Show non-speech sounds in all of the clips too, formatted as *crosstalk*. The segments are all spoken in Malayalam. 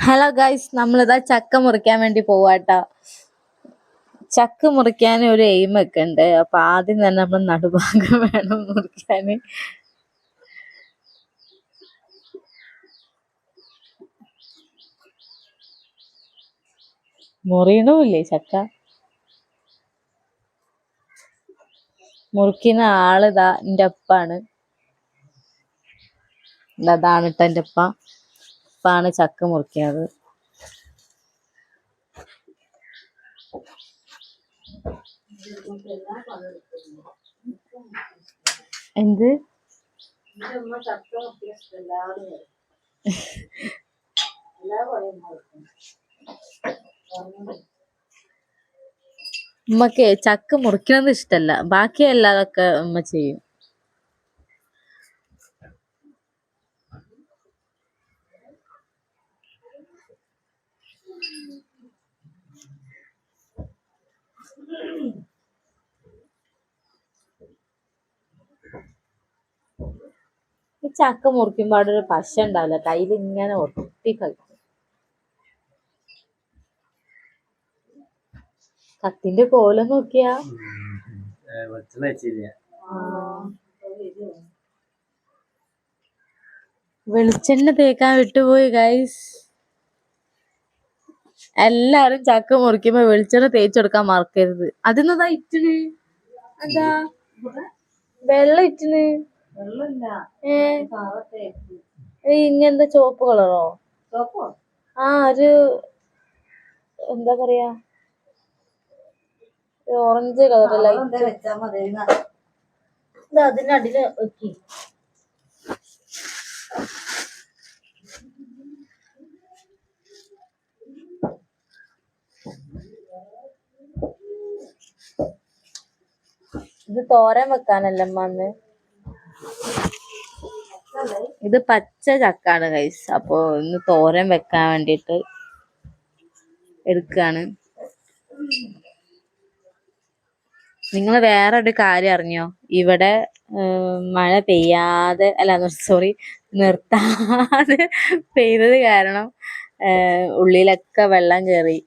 ഹലോ ഗൈസ് നമ്മളിതാ ചക്ക മുറിക്കാൻ വേണ്ടി പോവാട്ടോ. ചക്ക മുറിക്കാൻ ഒരു എയിം ഒക്കെ ഉണ്ട്. അപ്പൊ ആദ്യം തന്നെ നമ്മൾ നടുഭാഗം വേണം മുറിക്കാൻ മുറിയണമില്ലേ ചക്ക? മുറിക്കുന്ന ആളിതാ എന്റെ അപ്പാണ് ഇതാ അതാണ് ട്ടോ എന്റെ അപ്പാണ് ചക്ക മുറിക്കുന്നത് എന്ത്? ഉമ്മക്ക് ചക്ക മുറിക്കണത് ഇഷ്ടല്ല. ബാക്കി എല്ലാതൊക്കെ ഉമ്മ ചെയ്യും. ചക്ക മുറിക്കുമ്പോ അവിടെ ഒരു പശ ഉണ്ടാവില്ല. കയ്യിൽ ഇങ്ങനെ ഒട്ടി കളിക്കും. കത്തിന്റെ കോലം നോക്കിയാ? വെളിച്ചെണ്ണ തേക്കാൻ വിട്ടുപോയി ഗൈസ് എല്ലാരും ചക്ക മുറിക്കുമ്പോ വെളിച്ചെണ്ണ തേച്ചെടുക്കാൻ മറക്കരുത്. അതിന്നതാ ഇറ്റിന് എന്താ? വെള്ളം ഇറ്റിന് ഇങ്ങനത്തെ ചോപ്പ് കളറോ? ആ ഒരു എന്താ പറയാ? Orange colour light. ഇത് അതിനടിയിൽ വെക്കി. ഇത് തോരൻ വെക്കാനല്ല അന്ന്? ഇത് പച്ച ചക്കാണ് കൈസ് അപ്പോ ഇന്ന് തോരൻ വെക്കാൻ വേണ്ടിട്ട് എടുക്കാണ്. നിങ്ങൾ വേറെ ഒരു കാര്യം അറിഞ്ഞോ? ഇവിടെ മഴ പെയ്യാതെ അല്ല സോറി നിർത്താതെ *laughs* പെയ്തത് കാരണം ഉള്ളിലൊക്കെ വെള്ളം കയറി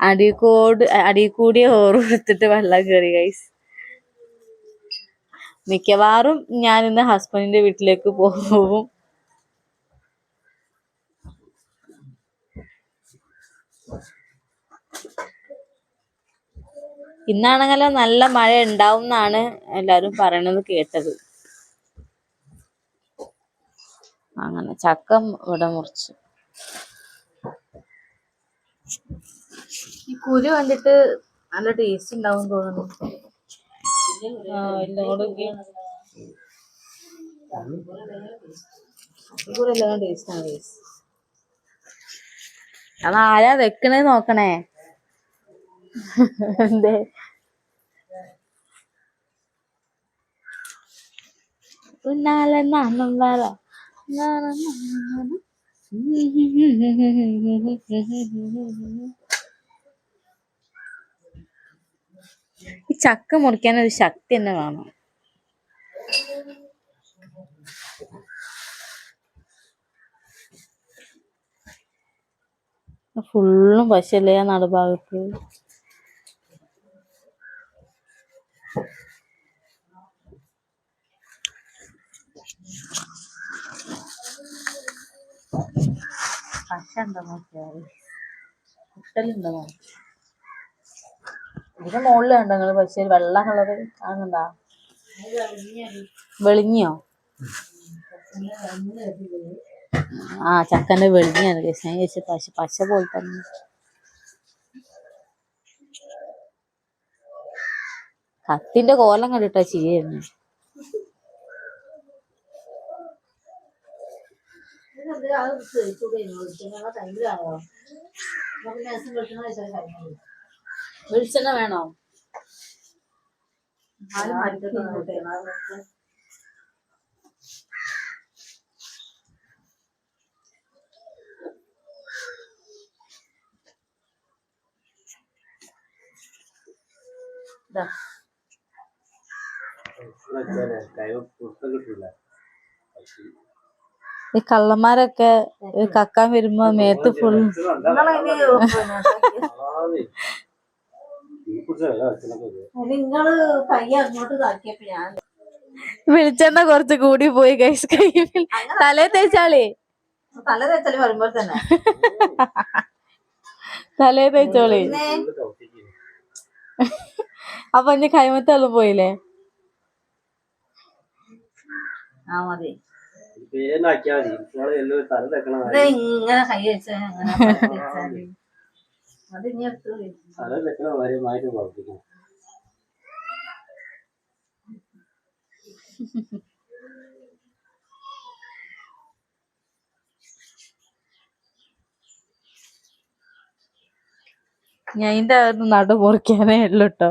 അടിക്കൂട് അടികൂടിയ ഓറ് കൊടുത്തിട്ട് വെള്ളം കയറി ഗൈസ് മിക്കവാറും ഞാൻ ഇന്ന് ഹസ്ബൻഡിന്റെ വീട്ടിലേക്ക് പോകും ഇന്നാണെങ്കിലും നല്ല മഴ ഉണ്ടാവും എന്നാണ് എല്ലാവരും പറയണത് കേട്ടത്. അങ്ങനെ ചക്ക ഇവിടെ മുറിച്ച്. കുരു കണ്ടിട്ട് നല്ല ടേസ്റ്റ് ഉണ്ടാവും തോന്നുന്നു. ആ എല്ലാം കൂടെ കൂടെ എല്ലാം ടേസ്റ്റ് ആണ് ടേസ്റ്റ് അത് ആരാ വെക്കണേ നോക്കണേ എന്തേ പിന്നാലെ നാണം വര ഈ ചക്ക മുറിക്കാൻ ഒരു ശക്തി തന്നെ വേണം. ഫുള്ളും പശല്ലേ ആ നടുഭാഗത്ത്. പശ ഉണ്ടോ നോക്കിയാൽ മുട്ടലുണ്ടോ നോക്കി ഇതിന്റെ മുകളിൽ കണ്ടോ നിങ്ങൾ പക്ഷേ വെള്ള കളറ് കാണുന്നുണ്ടാ? വെളിഞ്ഞോ? ആ ചക്കന്റെ വെളിഞ്ഞാണ് ഞാൻ ചോദിച്ചത് പശ പശ പോലെ തന്നെ കത്തിന്റെ കോലം കണ്ടിട്ടാ ചിരിയായിരുന്നു വെളിച്ചെണ്ണ വേണോ? ഈ കള്ളന്മാരൊക്കെ കക്കാൻ വരുമ്പോ മേത്ത് ഫുൾ വെളിച്ചെണ്ണ കുറച്ച് കൂടി പോയി ഗൈസ് കയ്യിൽ തലേ തേച്ചാളേ. തല തേച്ചാൽ വരുമ്പോ തന്നെ. തലേ തേച്ചോളേ. അപ്പൊ ഇനി കൈമത്തള്ളും പോയില്ലേ? ആ മതി. ഇങ്ങനെ കൈ വെച്ച കാര്യമായിട്ട് പ്രവർത്തിക്കണം ഞാൻ അതിന്റെ നടു മുറിക്കാനേ ഉള്ളു കേട്ടോ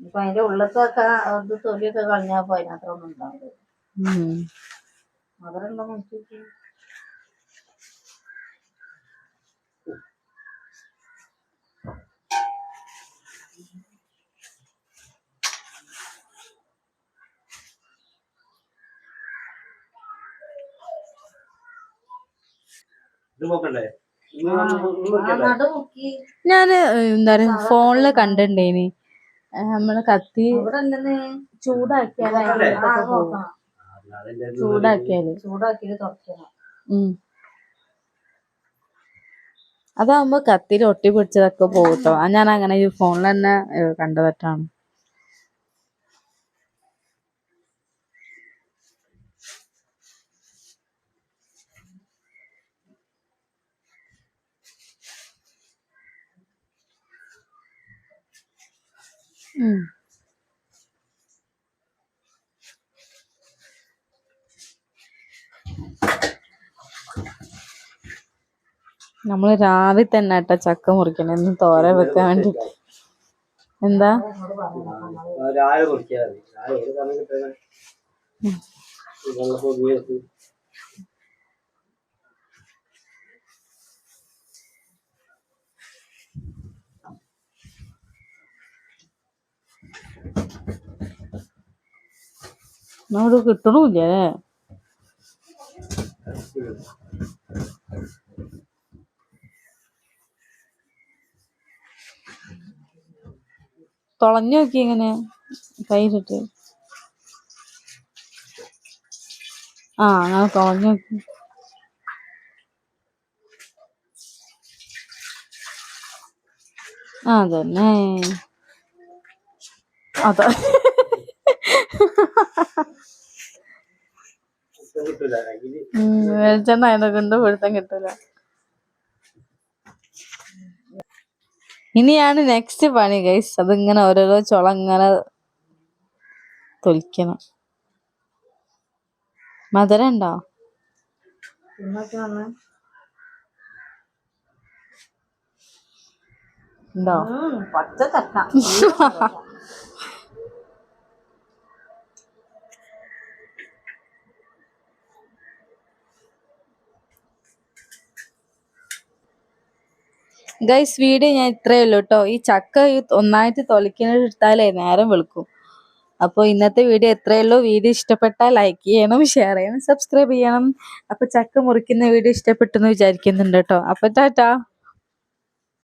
ഇപ്പൊ അതിന്റെ ഉള്ളത്തൊക്കെ അത് തൊലിയൊക്കെ കളഞ്ഞാ പോയി അത്ര ഒന്നും ഉണ്ടാവില്ല ഇത് നോക്കണ്ടേ ഇന്ന് ആ, ഒന്ന് ഒന്ന് ആ നോക്കിയല്ലേ? നടു മുക്കി ഞാൻ എന്താ പറയാ ഫോണിൽ കണ്ടിണ്ടേനി. നമ്മൾ കത്തി ചൂടാക്കിയാലേ ചൂടാക്കിയാൽ. തുറക്കണം. അതാവുമ്പോ കത്തിയിൽ ഒട്ടി പിടിച്ചതൊക്കെ പോകട്ടോ ഞാൻ അങ്ങനെ ഈ ഫോണിൽ തന്നെ ഏഹ്, നമ്മൾ രാവിലെ തന്നെ കേട്ടോ ചക്ക മുറിക്കണം. എന്ന് തോര വെക്കാൻ വേണ്ടി എന്താ ആ, രാവിലെ മുറിക്കാ മതി രാവിലെ ഒരു സമയം കിട്ടണേ വെള്ളപ്പോ ഉപയോഗിച്ച് കിട്ടണമില്ല അല്ലേ തുളഞ്ഞു നോക്കി ഇങ്ങനെ കയ്യിലിട്ട്. ആ അങ്ങനെ തുളഞ്ഞു നോക്കി. അതന്നെ. അതാ. വെളിച്ചെണ്ണ അതിനെ കൊണ്ട് പിടുത്തം കിട്ടൂല. ഇനിയാണ് നെക്സ്റ്റ് പണി ഗൈസ് അതിങ്ങനെ ഓരോരോ ചുള ഇങ്ങനെ തൊലിക്കണം. മധുരം ഉണ്ടോ? ഉണ്ടോ? പച്ച ചക്ക *laughs* ഗൈസ് വീഡിയോ ഞാൻ ഇത്രയേ ഉള്ളൂ കേട്ടോ ഈ ചക്ക ഒന്നായിട്ട് തൊലിക്കുന്നത് എടുത്താലേ നേരം വെളുക്കും. അപ്പോൾ ഇന്നത്തെ വീഡിയോ എത്രയേ ഉള്ളൂ. വീഡിയോ ഇഷ്ടപ്പെട്ടാൽ ലൈക്ക് ചെയ്യണം ഷെയർ ചെയ്യണം സബ്സ്ക്രൈബ് ചെയ്യണം. അപ്പോൾ ചക്ക മുറിക്കുന്ന വീഡിയോ ഇഷ്ടപ്പെട്ടെന്ന് വിചാരിക്കുന്നുണ്ട് കേട്ടോ അപ്പോൾ ടാറ്റാ.